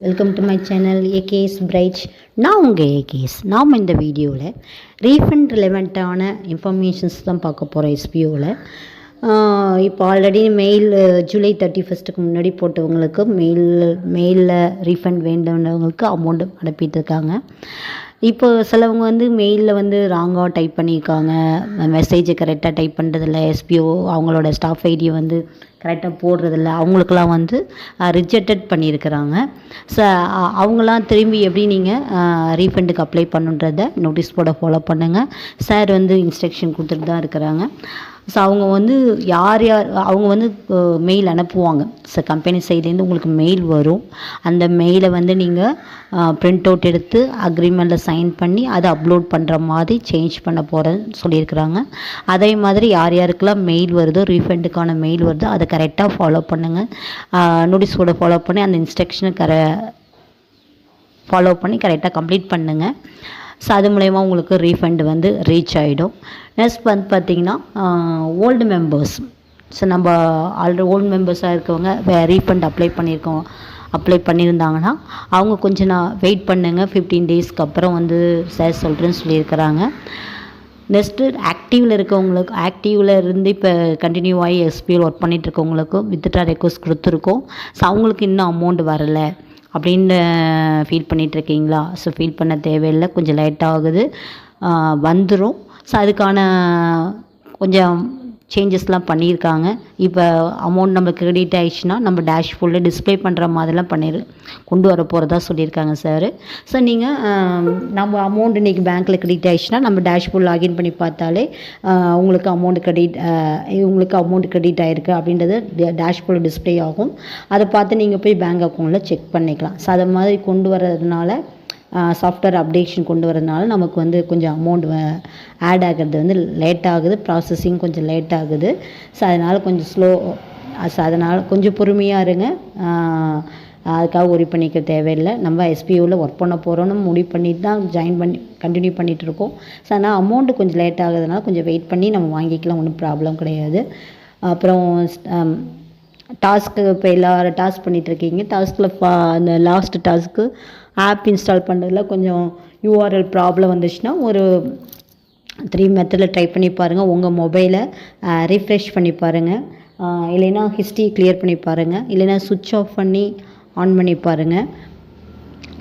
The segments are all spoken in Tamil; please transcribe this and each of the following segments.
Welcome to my channel AKS pride நான் உங்கள் ஏகேஎஸ் நாம் இந்த வீடியோவில் ரீஃபண்ட் ரிலவெண்ட்டான இன்ஃபர்மேஷன்ஸ் தான் பார்க்க போகிறோம் எஸ்பிஓவில் இப்போ ஆல்ரெடி மெயில் ஜூலை தேர்ட்டி ஃபஸ்ட்டுக்கு முன்னாடி போட்டவங்களுக்கு மெயில் மெயிலில் ரீஃபண்ட் வேண்டவங்களுக்கு அமௌண்ட் அனுப்பிட்டுருக்காங்க இப்போ சிலவங்க வந்து மெயிலில் வந்து ராங்காக டைப் பண்ணியிருக்காங்க. மெசேஜை கரெக்டாக டைப் பண்ணுறதில்ல எஸ்பிஓ அவங்களோட ஸ்டாஃப் ஐடியை வந்து கரெக்டாக போடுறதில்ல. அவங்களுக்கெல்லாம் வந்து ரிஜெக்டட் பண்ணியிருக்கிறாங்க. ஸோ அவங்களாம் திரும்பி எப்படி நீங்கள் ரீஃபண்டுக்கு அப்ளை பண்ணுன்றதை நோட்டீஸ் போர்டை ஃபாலோ பண்ணுங்கள் சார் வந்து இன்ஸ்ட்ரக்ஷன் கொடுத்துட்டு தான் இருக்கிறாங்க. ஸோ அவங்க வந்து யார் யார் அவங்க வந்து மெயில் அனுப்புவாங்க. ஸோ கம்பெனி சைட்லேருந்து உங்களுக்கு மெயில் வரும். அந்த மெயிலை வந்து நீங்கள் பிரிண்ட் அவுட் எடுத்து அக்ரிமெண்ட்டில் சைன் பண்ணி அதை அப்லோட் பண்ணுற மாதிரி சேஞ்ச் பண்ண போகிறேன்னு சொல்லியிருக்கிறாங்க. அதே மாதிரி யார் யாருக்கெல்லாம் மெயில் வருதோ ரீஃபண்டுக்கான மெயில் வருதோ அதை கரெக்டாக ஃபாலோ பண்ணுங்கள் நோட்டீஸ் கூட ஃபாலோ பண்ணி அந்த இன்ஸ்ட்ரக்ஷனை கர ஃபாலோ பண்ணி கரெக்டாக கம்ப்ளீட் பண்ணுங்கள் ஸோ அது மூலயமா உங்களுக்கு ரீஃபண்ட் வந்து ரீச் ஆகிடும் நெக்ஸ்ட் வந்து பார்த்திங்கன்னா ஓல்டு மெம்பர்ஸ் ஸோ நம்ம ஆல்ரெடி ஓல்டு மெம்பர்ஸாக இருக்கவங்க வே ரீஃபண்ட் அப்ளை பண்ணியிருக்கோம் அப்ளை பண்ணியிருந்தாங்கன்னா அவங்க கொஞ்சம் நான் வெயிட் பண்ணுங்கள் ஃபிஃப்டீன் டேஸ்க்கு அப்புறம் வந்து சார் சொல்கிறேன்னு சொல்லியிருக்கிறாங்க. நெக்ஸ்ட்டு ஆக்டிவில் இருக்கவங்களுக்கு ஆக்டிவில் இருந்து இப்போ கண்டினியூ ஆகி எஸ்பியில் ஒர்க் பண்ணிகிட்டு இருக்கவங்களுக்கும் வித்ட்ரா ரெக்வஸ்ட் கொடுத்துருக்கோம். ஸோ அவங்களுக்கு இன்னும் அமௌண்ட் வரலை. அப்படின்னு ஃபீல் பண்ணிகிட்ருக்கீங்களா ஸோ ஃபீல் பண்ண தேவையில்லை. கொஞ்சம் லேட் ஆகுது. வந்துடும் ஸோ அதுக்கான கொஞ்சம் சேஞ்சஸ்லாம் பண்ணியிருக்காங்க. இப்போ அமௌண்ட் நம்ம கிரெடிட் ஆயிடுச்சுன்னா நம்ம டேஷ் ஃபுல்லாக டிஸ்பிளே பண்ணுற மாதிரிலாம் பண்ணிடு கொண்டு வர போகிறதா சொல்லியிருக்காங்க சார் ஸோ நீங்கள் நம்ம அமௌண்ட் இன்றைக்கி பேங்க்கில் கிரெடிட் ஆயிடுச்சுன்னா நம்ம டேஷ் ஃபுல் லாகின் பண்ணி பார்த்தாலே உங்களுக்கு அமௌண்ட் கிரெடிட் உங்களுக்கு அமௌண்ட் கிரெடிட் ஆகிருக்கு அப்படின்றது டேஷ் ஃபுல் டிஸ்பிளே ஆகும். அதை பார்த்து நீங்கள் போய் பேங்க் அக்கௌண்ட்டில் செக் பண்ணிக்கலாம். ஸோ அதை மாதிரி கொண்டு வர்றதுனால சாஃப்ட்வேர் அப்டேஷன் கொண்டு வரதுனால நமக்கு வந்து கொஞ்சம் அமௌண்ட் ஆட் ஆகிறது வந்து லேட் ஆகுது ப்ராசஸிங் கொஞ்சம் லேட் ஆகுது. ஸோ அதனால் கொஞ்சம் ஸ்லோ ஸோ அதனால் கொஞ்சம் பொறுமையாக இருங்க. அதுக்காக ஒரி பண்ணிக்க தேவையில்லை. நம்ம எஸ்பியூவில் ஒர்க் பண்ண போகிறோன்னு முடிவு பண்ணிட்டு தான் ஜாயின் பண்ணி கண்டினியூ பண்ணிகிட்டு இருக்கோம். ஸோ அதனால் அமௌண்ட்டு கொஞ்சம் லேட் ஆகுதுனால கொஞ்சம் வெயிட் பண்ணி நம்ம வாங்கிக்கலாம் ஒன்றும் ப்ராப்ளம் கிடையாது. அப்புறம் டாஸ்க்கு இப்போ எல்லாரும் டாஸ்க் பண்ணிகிட்ருக்கீங்க டாஸ்கில் அந்த லாஸ்ட் டாஸ்க்கு ஆப் இன்ஸ்டால் பண்ணுறதுல கொஞ்சம் யூஆர்எல் ப்ராப்ளம் வந்துச்சுன்னா ஒரு த்ரீ மெத்தடில் ட்ரை பண்ணி பாருங்கள் உங்கள் மொபைலை ரீஃப்ரெஷ் பண்ணி பாருங்கள் இல்லைன்னா ஹிஸ்ட்ரி கிளியர் பண்ணி பாருங்கள் இல்லைன்னா சுவிட்ச் ஆஃப் பண்ணி ஆன் பண்ணி பாருங்கள்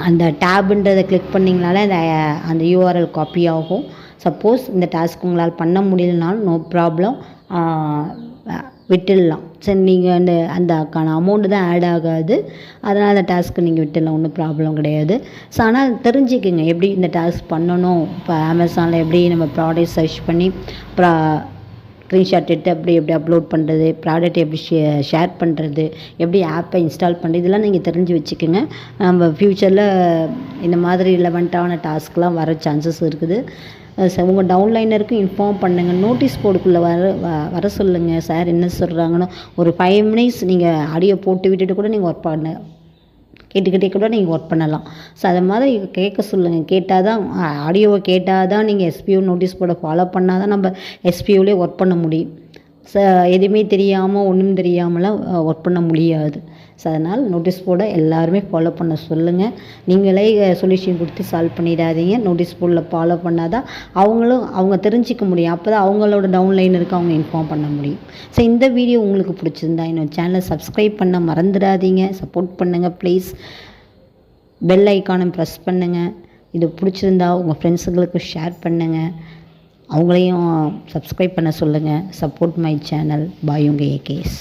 அந்த டேபுன்றதை கிளிக் பண்ணிங்கனால அந்த அந்த யூஆர்எல் காப்பி ஆகும். சப்போஸ் இந்த டாஸ்க் உங்களால் பண்ண முடியலனாலும் நோ ப்ராப்ளம் விட்டுடலாம். சரி நீங்கள் அந்த அக்கான அமௌண்ட்டு தான் ஆட் ஆகாது. அதனால் அந்த டாஸ்க்கு நீங்கள் விட்டுடலாம் ஒன்றும் ப்ராப்ளம் கிடையாது. ஸோ ஆனால் தெரிஞ்சுக்கோங்க எப்படி இந்த டாஸ்க் பண்ணணும். இப்போ அமேசானில் எப்படி நம்ம ப்ராடக்ட் சர்ச் பண்ணி ப்ரா ஸ்க்ரீன்ஷாட் எடுத்து எப்படி எப்படி அப்லோட் பண்ணுறது ப்ராடக்ட் எப்படி ஷே ஷேர் பண்ணுறது எப்படி ஆப்பை இன்ஸ்டால் பண்ணுறது இதெல்லாம் நீங்கள் தெரிஞ்சு வச்சுக்கோங்க. நம்ம ஃப்யூச்சரில் இந்த மாதிரி ரிலவெண்ட்டான டாஸ்க்லாம் வர சான்சஸ் இருக்குது. உங்கள் டவுன்லைனருக்கும் இன்ஃபார்ம் பண்ணுங்கள் நோட்டீஸ் போர்டுக்குள்ளே வர வர சொல்லுங்கள் சார் என்ன சொல்கிறாங்கன்னு ஒரு ஃபைவ் மினிட்ஸ் நீங்கள் ஆடியோ போட்டு விட்டுட்டு கூட நீங்கள் ஒர்க் பண்ண கேட்டுக்கிட்டே கூட நீங்கள் ஒர்க் பண்ணலாம். ஸோ அதை மாதிரி கேட்க சொல்லுங்கள் கேட்டால் தான் ஆடியோவை கேட்டால் தான் நீங்கள் எஸ்பியூ நோட்டீஸ் போர்டை ஃபாலோ பண்ணால் தான் நம்ம எஸ்பிஓலே ஒர்க் பண்ண முடியும். ச எதுவுமே தெரியாமல் ஒன்றும் தெரியாமலாம் ஒர்க் பண்ண முடியாது. ஸோ அதனால் நோட்டீஸ் போர்டை எல்லாருமே ஃபாலோ பண்ண சொல்லுங்கள் நீங்களே சொல்யூஷன் கொடுத்து சால்வ் பண்ணிடாதீங்க. நோட்டீஸ் போர்டில் ஃபாலோ பண்ணால் தான் அவங்களும் அவங்க தெரிஞ்சிக்க முடியும். அப்போ தான் அவங்களோட டவுன்லைனருக்கு அவங்க இன்ஃபார்ம் பண்ண முடியும். ஸோ இந்த வீடியோ உங்களுக்கு பிடிச்சிருந்தா என்னோட சேனலை சப்ஸ்கிரைப் பண்ண மறந்துடாதீங்க. சப்போர்ட் பண்ணுங்கள் ப்ளீஸ் பெல் ஐக்கானை ப்ரெஸ் பண்ணுங்கள் இது பிடிச்சிருந்தா உங்கள் ஃப்ரெண்ட்ஸுங்களுக்கு ஷேர் பண்ணுங்கள் அவங்களையும் சப்ஸ்கிரைப் பண்ண சொல்லுங்கள் சப்போர்ட் மை சேனல் பாயுங்க ஏகேஸ்